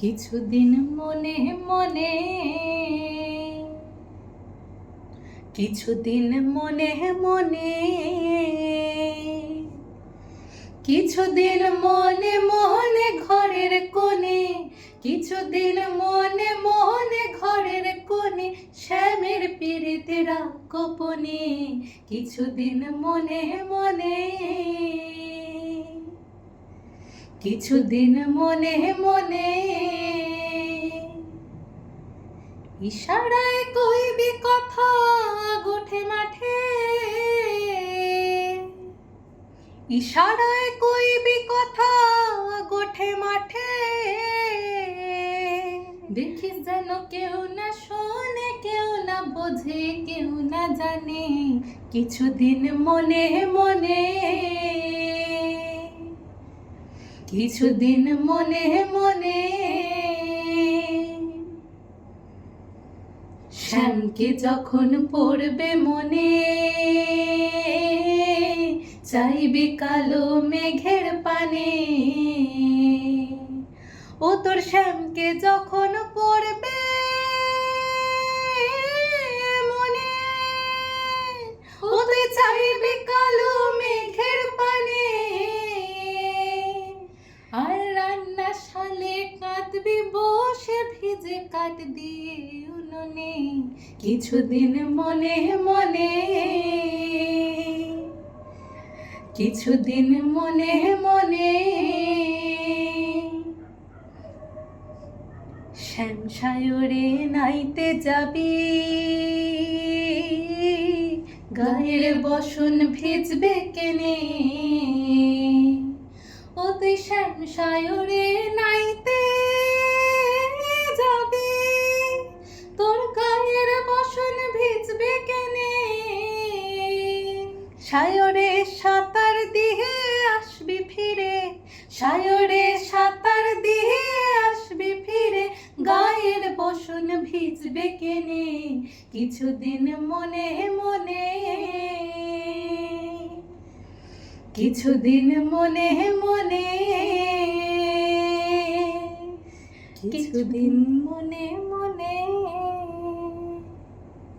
কিছুদিন মনে মনে, কিছুদিন মনে মনে, কিছুদিন মনে মনে ঘরের কোণে, কিছুদিন মনে মনে ঘরের কোণে, শ্যামের পীড়িতেরা গোপনে, কিছুদিন মনে মনে কিছুদিন মনে মনে ইশারায় কইবি কথা গোঠে মাঠে। ইশারায় কইবি কথা গোঠে মাঠে। দেখিস যেন কেউ না শোনে, কেউ না বোঝে, কেউ না জানে, কিছুদিন মনে মনে কিছুদিন মনে মনে শ্যামকে যখন পড়বে মনে, চাইবে কালো মেঘের পানে। ও তোর শ্যামকে যখন শালে কাঁদবি, বসে ভিজে কাট দিয়ে উনুনে। কিছুদিন মনে মনে, কিছুদিন মনে মনে শ্যাম সায়রে নাইতে যাবি। গায়ের বসন ভিজবে কেনে। ও তুই শ্যাম সায়রে সাঁতার দিয়ে আসবি ফিরে, সায়রে সাঁতার দিয়ে আসবি ফিরে, গায়ের বসন ভিজবে কেনে, কিছুদিন মনে মনে। কিছুদিন মনে মনে। কিছুদিন মনে মনে।